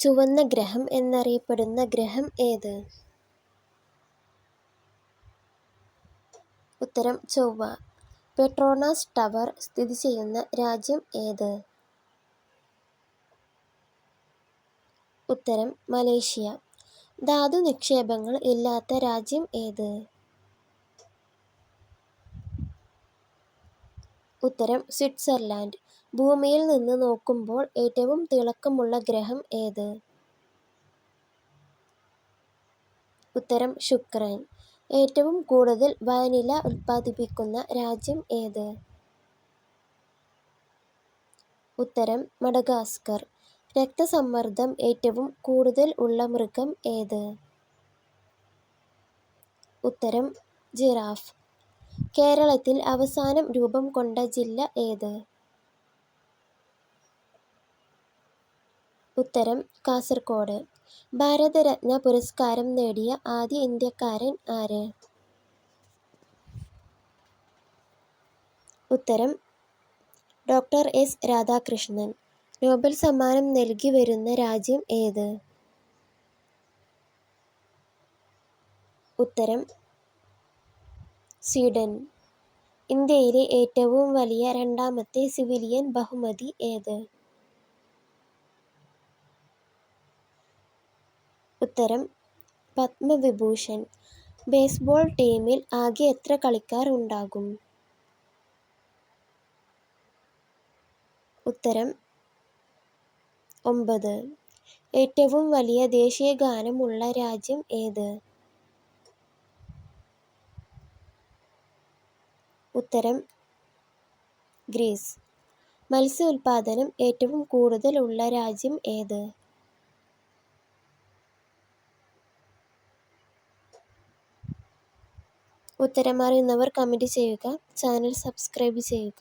ചുവന്ന ഗ്രഹം എന്നറിയപ്പെടുന്ന ഗ്രഹം ഏത്? ഉത്തരം ചൊവ്വ. പെട്രോണാസ് ടവർ സ്ഥിതി ചെയ്യുന്ന രാജ്യം ഏത്? ഉത്തരം മലേഷ്യ. ധാതു നിക്ഷേപങ്ങൾ ഇല്ലാത്ത രാജ്യം ഏത്? ഉത്തരം സ്വിറ്റ്സർലാൻഡ് ഭൂമിയിൽ നിന്ന് നോക്കുമ്പോൾ ഏറ്റവും തിളക്കമുള്ള ഗ്രഹം ഏത്? ഉത്തരം ശുക്രൻ. ഏറ്റവും കൂടുതൽ വാനില ഉൽപ്പാദിപ്പിക്കുന്ന രാജ്യം ഏത്? ഉത്തരം മഡഗാസ്കർ. രക്തസമ്മർദ്ദം ഏറ്റവും കൂടുതൽ ഉള്ള മൃഗം ഏത്? ഉത്തരം ജിറാഫ്. കേരളത്തിൽ അവസാനം രൂപം കൊണ്ട ജില്ല ഏത്? ഉത്തരം കാസർകോട്. ഭാരതരത്ന പുരസ്കാരം നേടിയ ആദ്യ ഇന്ത്യക്കാരൻ ആര്? ഉത്തരം ഡോക്ടർ എസ്. രാധാകൃഷ്ണൻ. നോബൽ സമ്മാനം നൽകി വരുന്ന രാജ്യം ഏത്? ഉത്തരം സ്വീഡൻ. ഇന്ത്യയിലെ ഏറ്റവും വലിയ രണ്ടാമത്തെ സിവിലിയൻ ബഹുമതി ഏത്? ഉത്തരം പത്മവിഭൂഷൺ ബേസ്ബോൾ ടീമിൽ ആകെ എത്ര കളിക്കാർ ഉണ്ടാകും? ഉത്തരം ഒമ്പത്. ഏറ്റവും വലിയ ദേശീയ ഗാനമുള്ള രാജ്യം ഏത്? ഉത്തരം ഗ്രീസ്. മത്സ്യ ഉൽപാദനം ഏറ്റവും കൂടുതൽ ഉള്ള രാജ്യം ഏത്? ഉത്തരം അറിയുന്നവർ കമന്റ് ചെയ്യുക. ചാനൽ സബ്സ്ക്രൈബ് ചെയ്യുക.